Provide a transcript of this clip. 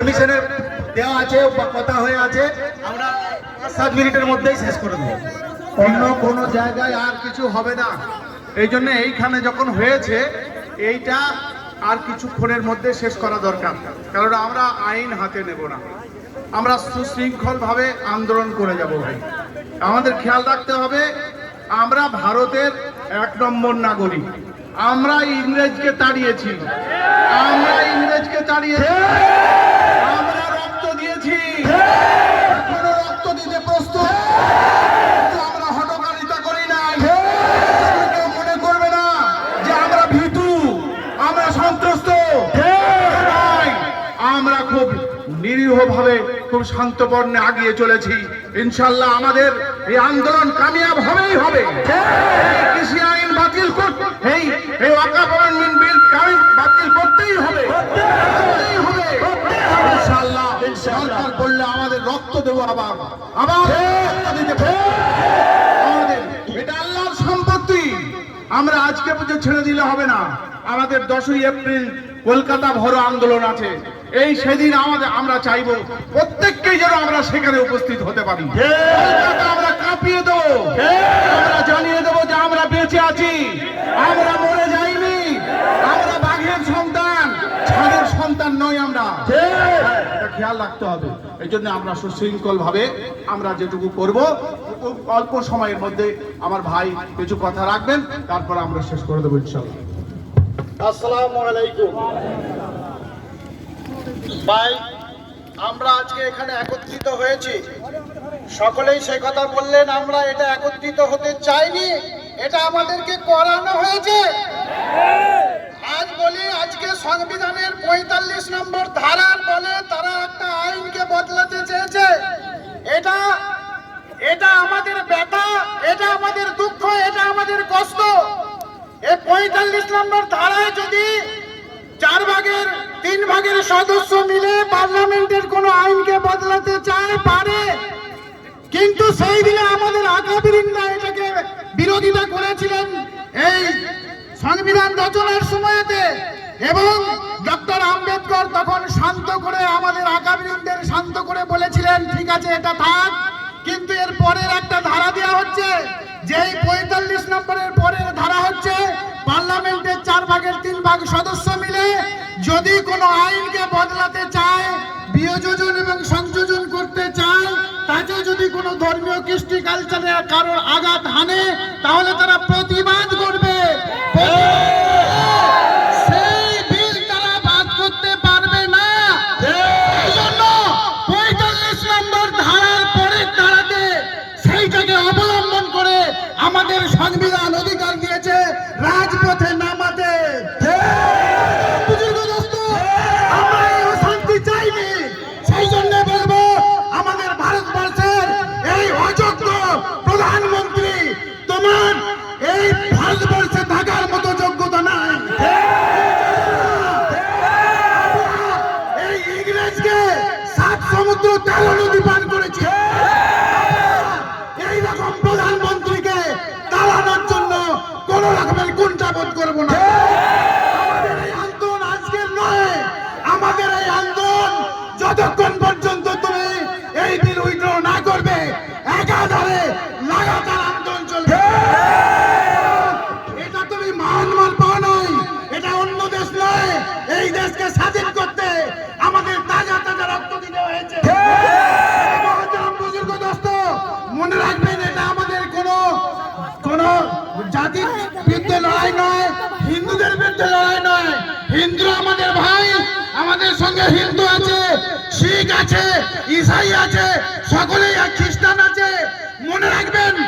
কমিশনের দেওয়া আছে কথা হয়ে আছে, আমরা পাঁচ সাত মিনিটের মধ্যেই শেষ করে দেবো। অন্য কোনো জায়গায় আর কিছু হবে না। এই জন্য এইখানে যখন হয়েছে, এইটা আর কিছুক্ষণের মধ্যে শেষ করা দরকার। কারণ আমরা আইন হাতে নেব না। আমরা সুশৃঙ্খলভাবে আন্দোলন করে যাব ভাই। আমাদের খেয়াল রাখতে হবে, আমরা ভারতের এক নম্বর নাগরিক। আমরা ইংরেজকে তাড়িয়েছি। আমরা ইংরেজকে তাড়িয়েছি আমরা রক্ত দিয়েছি এখনও রক্ত দিতে প্রস্তুত কিন্তু আমরা হটকারিতা করি নাই তোমরা কেউ মনে করবে না যে আমরা ভীতু আমরা সন্ত্রস্ত নয়, আমরা খুব নিরীহভাবে খুব শান্তপর্ণে আগিয়ে চলেছি। ইনশাল্লাহ আমাদের এই আন্দোলন কামিয়াব হবেই হবে। কৃষি আইন বাতিল এই বিল বাতিল করতেই হবে। সম্পত্তি। আমরা আজকে ছেড়ে দিলে হবে না। আমাদের দশই এপ্রিল কলকাতা ভরো আন্দোলন আছে। এই সেদিন আমাদের আমরা চাইব প্রত্যেককে যেন আমরা সেখানে উপস্থিত হতে পারি। আমরা কাঁপিয়ে দেবো। আমরা জানিয়ে দেবো যে আমরা বেঁচে আছি। আমরা মরে যাইনি। আমরা বাঘের সন্তান। ছাদের সন্তান নই আমরা। খেয়াল রাখতে হবে। এই জন্য আমরা সুশৃঙ্খল ভাবে আমরা যেটুকু করব অল্প সময়ের মধ্যে আমার ভাই কিছু কথা রাখবেন তারপর আমরা শেষ করে দেবো ইনশাল্লাহ আসসালামু আলাইকুম। ভাই, আমরা আজকে এখানে একত্রিত হয়েছি। সকলেই সে কথা বললেন, আমরা এটা একত্রিত হতে চাইনি, এটা আমাদেরকে করানো হয়েছে। আজ বলি, আজকে সংবিধানের পঁয়তাল্লিশ নম্বর ধারার বলে তারা একটা আইনকে বদলাতে চেয়েছে। এটা এটা আমাদের ব্যথা, এটা আমাদের দুঃখ, এটা আমাদের কষ্ট। এই পঁয়তাল্লিশ নম্বর ধারায় যদি চার ভাগের, তিন ভাগের সদস্য মিলে পার্লামেন্টের কোনো আইনকে বদলাতে চায়, পারে। কিন্তু সেই দিনে আমাদের আকাবিরিন্দা এটাকে বিরোধিতা করেছিলেন এই সংবিধান রচনার সময়তে। এবং ডক্টর আম্বেদকর তখন শান্ত করে আমাদের আকাবিরিনদের শান্ত করে বলেছিলেন, ঠিক আছে, এটা থাক। কিন্তু এর পরের একটা ধারা দেওয়া হচ্ছে যেই পঁয়তাল্লিশ নম্বরের আইনকে বদলাতে চায় বিয়োজন এবং সংযোজন করতে চায়, তাতে যদি কোনো ধর্মীয় কৃষ্টি কালচারে কারোর আঘাত হানে, তাহলে তারা কুণ্ঠাবোধ করব না। আমাদের এই আন্দোলন আজকের নয়। আমাদের এই আন্দোলন যতক্ষণ পর্যন্ত তুমি এই বিল না করবে একাধারে লাগাতার আন্দোলন চলবে। এটা তুমি মান মায়ানমার পাও নাই এটা অন্য দেশ নয়। এই দেশকে ইসাই আছে সকলেই খ্রিস্টান আছে। মনে রাখবেন